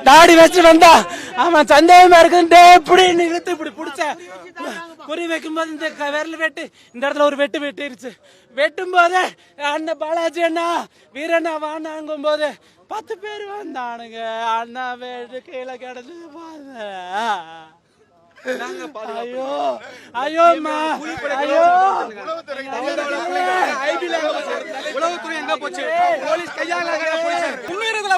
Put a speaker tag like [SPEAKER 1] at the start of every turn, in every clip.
[SPEAKER 1] தாடி வச்சு வந்தா அவன் சந்தேகமா இருக்குன்ட்டு இப்படி இழுத்து இப்படி பிடிச்ச. குறி வைக்கும்போது இந்த க- விரல் வெட்டு இந்த இடத்துல ஒரு வெட்டு வெட்டிருச்சு. வெட்டும் போது அண்ணன் பாலாஜி அண்ணா வீரண்ணா வாண்டாங்கும் போது பத்து பேர் வந்தானுங்க. அண்ணா வெட்டு கீழே கிடந்து ஐயோ ஐயோ அம்மா ஐயோ.
[SPEAKER 2] உளவுத்துறை எங்க போச்சு? போலீஸ் கையால போச்சு?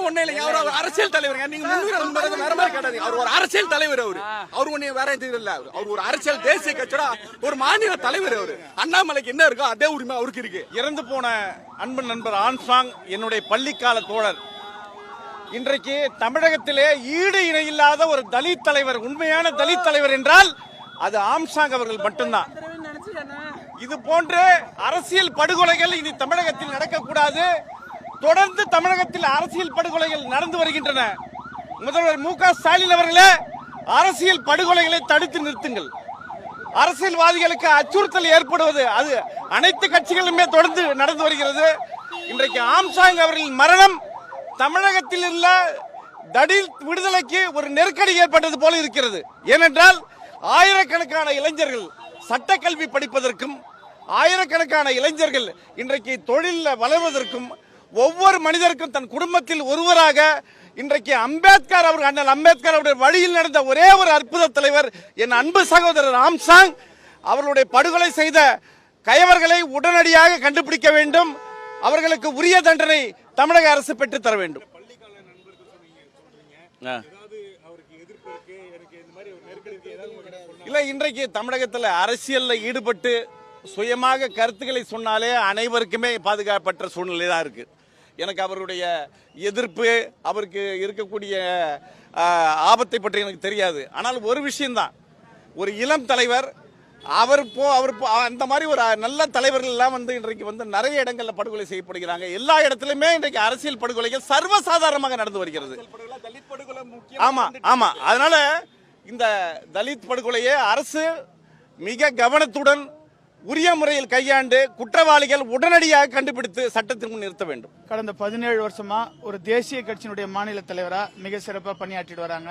[SPEAKER 2] முன்னுறதுல ஒண்ணு இல்லைங்க. அவர் ஒரு அரசியல் தலைவருங்க. நீங்க முன்னுறது வேற மாதிரி கிடையாது அவர் ஒரு அரசியல் தலைவர் அவரு. அவர் ஒண்ணு வேற எதுவும் இல்ல. அவர் ஒரு அரசியல் தேசிய கட்சியோட ஒரு மாநில தலைவர் அவரு. அண்ணாமலைக்கு என்ன இருக்கோ அதே உரிமை அவருக்கு இருக்கு.
[SPEAKER 3] இறந்து போன அன்பு நண்பர் ஆன்சாங் என்னுடைய பள்ளிக்கால தோழர். இன்றைக்கு தமிழகத்திலே ஈடு இணை இல்லாத ஒரு தலித் தலைவர் உண்மையான தலித் தலைவர் என்றால் அது ஆம்சாங் அவர்கள் மட்டும்தான். இது போன்ற அரசியல் படுகொலைகள் இனி தமிழகத்தில் நடக்கக்கூடாது. தொடர்ந்து தமிழகத்தில் அரசியல் படுகொலைகள் நடந்து வருகின்றன. முதல்வர் மு க ஸ்டாலின் அவர்களே அரசியல் படுகொலைகளை தடுத்து நிறுத்துங்கள். அரசியல்வாதிகளுக்கு அச்சுறுத்தல் ஏற்படுவது அது அனைத்து கட்சிகளுமே தொடர்ந்து நடந்து வருகிறது. இன்றைக்கு ஆம்சாங் அவர்களின் மரணம் தமிழகத்தில் உள்ள தடில் விடுதலைக்கு ஒரு நெருக்கடி ஏற்பட்டது போல இருக்கிறது. ஏனென்றால் ஆயிரக்கணக்கான இளைஞர்கள் சட்டக்கல்வி படிப்பதற்கும் ஆயிரக்கணக்கான இளைஞர்கள் இன்றைக்கு தொழிலில் வளர்வதற்கும் ஒவ்வொரு மனிதருக்கும் தன் குடும்பத்தில் ஒருவராக இன்றைக்கு அம்பேத்கர் அவர் அண்ணல் அம்பேத்கர் அவருடைய வழியில் நடந்த ஒரே ஒரு அற்புத தலைவர் என் அன்பு சகோதரர் ராம்சாங். அவர்களுடைய படுகொலை செய்த கயவர்களை உடனடியாக கண்டுபிடிக்க வேண்டும். அவர்களுக்கு உரிய தண்டனை தமிழக அரசு பெற்றுத் தர வேண்டும். இல்ல இன்றைக்கு தமிழகத்தில் அரசியல்ல ஈடுபட்டு சுயமாக கருத்துக்களை சொன்னாலே அனைவருக்குமே பாதுகாப்பற்ற சூழ்நிலை தான் இருக்கு. எனக்கு அவருடைய எதிர்ப்பு அவருக்கு இருக்கக்கூடிய ஆபத்தை பற்றி எனக்கு தெரியாது. ஆனால் ஒரு விஷயம்தான். ஒரு இளம் தலைவர் அவர் போ அவர் அந்த மாதிரி ஒரு நல்ல தலைவர்கள் எல்லாம் வந்து இன்றைக்கு வந்து நிறைய இடங்கள்ல படுகொலை செய்யப்படுகிறாங்க. எல்லா இடத்துலயுமே இன்றைக்கு அரசியல் படுகொலைகள் சர்வசாதாரணமாக நடந்து வருகிறது.
[SPEAKER 2] தலித் படுகொலை முக்கியம்
[SPEAKER 3] ஆமா ஆமா. அதனால இந்த தலித் படுகொலையை அரசு மிக கவனத்துடன் உரிய முறையில் கையாண்டு குற்றவாளிகள் உடனடியாக கண்டுபிடித்து சட்டத்தின் முன் நிறுத்த வேண்டும்.
[SPEAKER 4] கடந்த பதினேழு வருஷமா ஒரு தேசிய கட்சியினுடைய மாநில தலைவரா மிக சிறப்பாக பணியாற்றிட்டு வராங்க.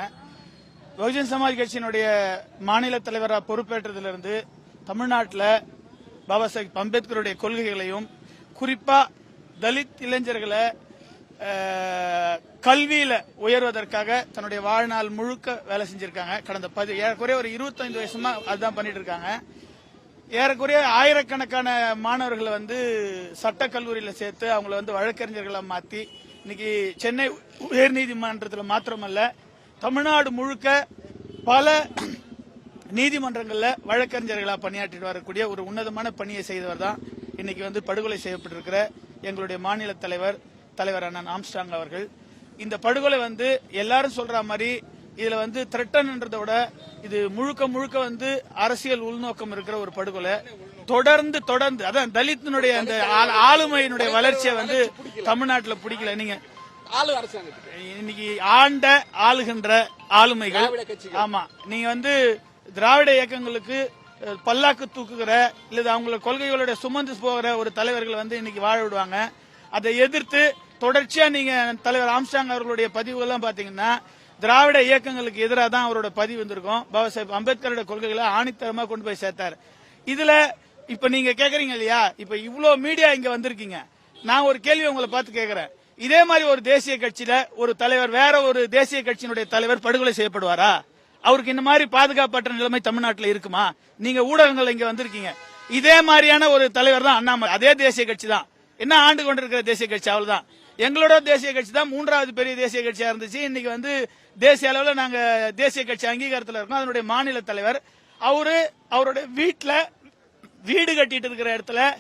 [SPEAKER 4] பகுஜன் சமாஜ் கட்சியினுடைய மாநில தலைவராக பொறுப்பேற்றதிலிருந்து தமிழ்நாட்டில் பாபா சாஹிப் அம்பேத்கருடைய கொள்கைகளையும் குறிப்பா தலித் இளைஞர்களை கல்வியில உயர்வதற்காக தன்னுடைய வாழ்நாள் முழுக்க வேலை செஞ்சிருக்காங்க. கடந்த பதி ஏறக்குறைய ஒரு இருபத்தைந்து வருஷமா அதுதான் பண்ணிட்டு இருக்காங்க. ஏறக்குறைய ஆயிரக்கணக்கான மாணவர்களை வந்து சட்டக்கல்லூரியில் சேர்த்து அவங்கள வந்து வழக்கறிஞர்களாக மாற்றி இன்னைக்கு சென்னை உயர்நீதிமன்றத்தில் மாத்திரமல்ல தமிழ்நாடு முழுக்க பல நீதிமன்றங்களில் வழக்கறிஞர்களாக பணியாற்றிட்டு வரக்கூடிய ஒரு உன்னதமான பணியை செய்தவர் தான் இன்னைக்கு வந்து படுகொலை செய்யப்பட்டிருக்கிற எங்களுடைய மாநில தலைவர் தலைவர் அண்ணன் ஆம்ஸ்டாங் அவர்கள். இந்த படுகொலை வந்து எல்லாரும் சொல்ற மாதிரி இதுல வந்து த்ரெட்டன்ன்றதை விட இது முழுக்க முழுக்க வந்து அரசியல் உள்நோக்கம் இருக்கிற ஒரு படுகொலை. தொடர்ந்து தொடர்ந்து அதான் தலித்தினுடைய அந்த ஆளுமையினுடைய வளர்ச்சியை வந்து தமிழ்நாட்டுல பிடிக்கல. நீங்க இன்னைக்கு ஆண்ட ஆளுகின்ற ஆளுமைகள். ஆமா. நீங்க வந்து திராவிட இயக்கங்களுக்கு பல்லாக்கு தூக்குகிற இல்லது அவங்கள கொள்கைகளோட சுமந்து போகிற ஒரு தலைவர்கள் வந்து இன்னைக்கு வாழ விடுவாங்க. அதை எதிர்த்து தொடர்ச்சியா நீங்க தலைவர் ஆம்ஸ்டாங் அவர்களுடைய பதிவுகள்லாம் பாத்தீங்கன்னா திராவிட இயக்கங்களுக்கு எதிராக தான் அவரோட பதிவு வந்திருக்கும். பாபா சாஹேப் அம்பேத்கரோட கொள்கைகளை ஆணித்தரமா கொண்டு போய் சேர்த்தார். இதுல இப்ப நீங்க கேக்குறீங்க இல்லையா? இப்ப இவ்வளவு மீடியா இங்க வந்திருக்கீங்க. நான் ஒரு கேள்வி உங்களை பார்த்து கேக்குறேன். இதே மாதிரி ஒரு தேசிய கட்சியில ஒரு தலைவர் வேற ஒரு தேசிய கட்சியினுடைய தலைவர் படுகொலை செய்யப்படுவாரா? அவருக்கு இந்த மாதிரி பாதுகாப்பற்ற நிலைமை தமிழ்நாட்டில் இருக்குமா? நீங்க ஊடகங்கள் இங்க வந்திருக்கீங்க. இதே மாதிரியான ஒரு தலைவர் தான் அண்ணாமலை. அதே தேசிய கட்சி தான். என்ன ஆண்டு கொண்டிருக்கிற தேசிய கட்சி? அவ்வளவுதான். எங்களோட தேசிய கட்சி தான் மூன்றாவது பெரிய தேசிய கட்சியா இருந்துச்சு. இன்னைக்கு வந்து தேசிய அளவில் நாங்கள் தேசிய கட்சி அங்கீகாரத்தில் இருக்கோம். அதனுடைய மாநில தலைவர். அவரு அவருடைய வீட்டில் வீடு கட்டிட்டு இருக்கிற இடத்துல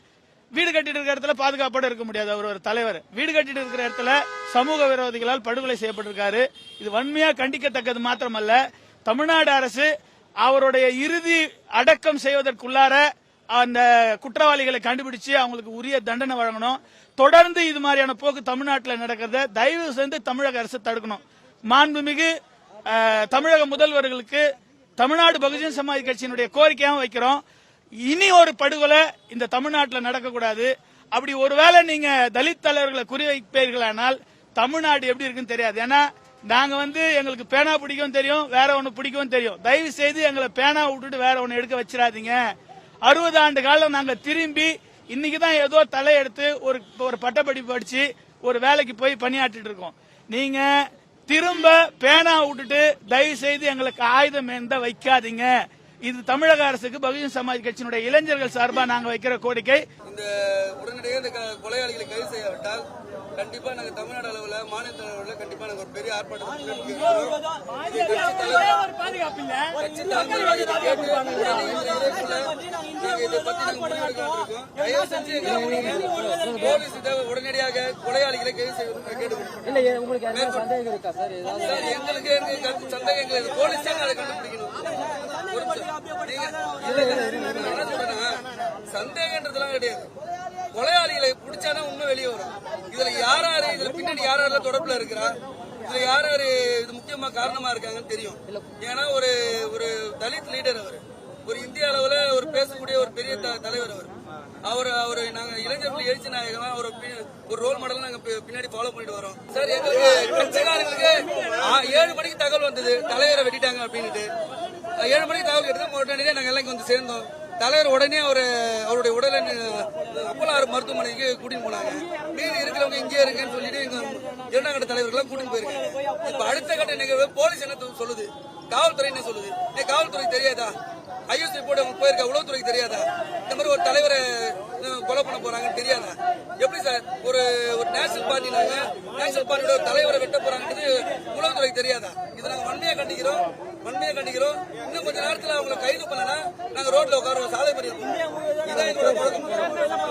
[SPEAKER 4] வீடு கட்டிட்டு இருக்கிற இடத்துல பாதுகாப்போட இருக்க முடியாது. அவர் ஒரு தலைவர். வீடு கட்டிட்டு இருக்கிற இடத்துல சமூக விரோதிகளால் படுகொலை செய்யப்பட்டிருக்காரு. இது வன்மையா கண்டிக்கத்தக்கது மாத்திரமல்ல. தமிழ்நாடு அரசு அவருடைய இறுதி அடக்கம் செய்வதற்குள்ளார அந்த குற்றவாளிகளை கண்டுபிடிச்சு அவங்களுக்கு உரிய தண்டனை வழங்கணும். தொடர்ந்து இது மாதிரியான போக்கு தமிழ்நாட்டில் நடக்கிறத தயவு செய்து தமிழக அரசு தடுக்கணும். மாண்புமிகு தமிழக முதல்வர்களுக்கு தமிழ்நாடு பகுஜன் சமாஜ் கட்சியினுடைய கோரிக்கையாகவும் வைக்கிறோம். இனி ஒரு படுகொலை இந்த தமிழ்நாட்டில் நடக்கக்கூடாது. அப்படி ஒருவேளை நீங்க தலித் தலைவர்களை குறிவைப்பீர்களானால் தமிழ்நாடு எப்படி இருக்குன்னு தெரியாது. ஏன்னா நாங்க வந்து எங்களுக்கு பேனா பிடிக்கும் தெரியும் வேற ஒன்று பிடிக்கும் தெரியும். தயவு செய்து எங்களை பேனா விட்டுட்டு வேற ஒன்று எடுக்க வச்சிடாதீங்க. அறுபது ஆண்டு காலம் நாங்க திரும்பி இன்னைக்கு தான் ஏதோ தலையெடுத்து ஒரு ஒரு பட்டப்படிப்பு படிச்சு ஒரு வேலைக்கு போய் பணியாற்றிட்டு இருக்கோம். நீங்க திரும்ப பேனா விட்டுட்டு தயவு செய்து எங்களுக்கு ஆயுதம் எந்த வைக்காதீங்க. இது தமிழக அரசுக்கு பகுஜன் சமாஜ் கட்சியினுடைய இளைஞர்கள் சார்பா நாங்க வைக்கிற கோரிக்கை.
[SPEAKER 5] இந்த உடனடியாக இந்த கொலையாளிகளை கைது செய்யாவிட்டால் கண்டிப்பா நாங்க தமிழ்நாடு அளவுல மாநில அளவுல கண்டிப்பா நாங்க ஒரு பெரிய ஆர்ப்பாட்டம் உடனடியாக கொலையாளிகளை கைது செய்யணும் கேட்டுக்கொள்கிறோம்
[SPEAKER 6] இல்ல உங்களுக்கு எந்த சந்தேகம் இருக்கா சார்? ஏதாவது
[SPEAKER 5] சார், எங்களுக்கு சந்தேகங்கள்? இல்லை. போலீஸ் தான் அதை கண்டுபிடிக்கணும். ஒரு என்ன சொல்றேன்னா, சந்தேகன்றதெல்லாம் கிடையாது. கொலையாளிகளை பிடிச்சாதான் உண்மை வெளியே வரும். இதுல யார் யாரு இதுல பின்னாடி யார் யாரெல்லாம் தொடர்புல இருக்கிறா இதுல யார் யாரு இது முக்கியமா காரணமா இருக்காங்கன்னு தெரியும். ஏன்னா ஒரு ஒரு தலித் லீடர் அவர். ஒரு இந்திய அளவுல ஒரு பேசக்கூடிய ஒரு பெரிய த- தலைவர் அவர். அவர் அவர் நாங்க இளைஞர்கள் எழுச்சி நாயகமா ஒரு பி- ஒரு ரோல் மாடல் நாங்க பின்னாடி ஃபாலோ பண்ணிட்டு வரோம். சார் எங்களுக்கு கட்சிக்காரங்களுக்கு ஆ, ஏழு மணிக்கு தகவல் வந்தது. தலைவரை வெட்டிட்டாங்க அப்படின்னுட்டு. ஏழு மணிக்கு தகவல் எடுத்து உடனடியே நாங்கள் எல்லாம் வந்து சேர்ந்தோம். தலைவர் உடனே அவர் அவருடைய உடலை அப்பலாறு மருத்துவமனைக்கு கூட்டிட்டு போனாங்க. மீதி இருக்கிறவங்க இங்கே இருக்குன்னு சொல்லிட்டு எங்க இரண்டாம் கட்ட தலைவர்கள்லாம் கூட்டிட்டு போயிருக்காங்க. இப்ப அடுத்த கட்ட நிகழ்வு போலீஸ் என்ன சொல்லுது? காவல்துறை என்ன சொல்லுது? காவல்துறை தெரியாதா? ஐஎஸ் ரிப்போர்ட் அவங்க போயிருக்கா? உளவுத்துறைக்கு தெரியாதா? இந்த மாதிரி ஒரு தலைவரை அவங்க கொலை பண்ண போறாங்கன்னு தெரியாத? எப்படி சார்? ஒரு ஒரு நேஷனல் பார்ட்டினாங்க நேஷனல் பார்ட்டியோட தலைவரை வெட்ட போறாங்கிறது உளவுத்துறைக்கு தெரியாதா? இதை நாங்க வன்மையா கண்டிக்கிறோம் வன்மையா கண்டிக்கிறோம். இன்னும் கொஞ்ச நேரத்துல அவங்களை கைது பண்ணனா நாங்க ரோட்ல உட்காருவோம் சாலை மறியல் இதான் என்னோட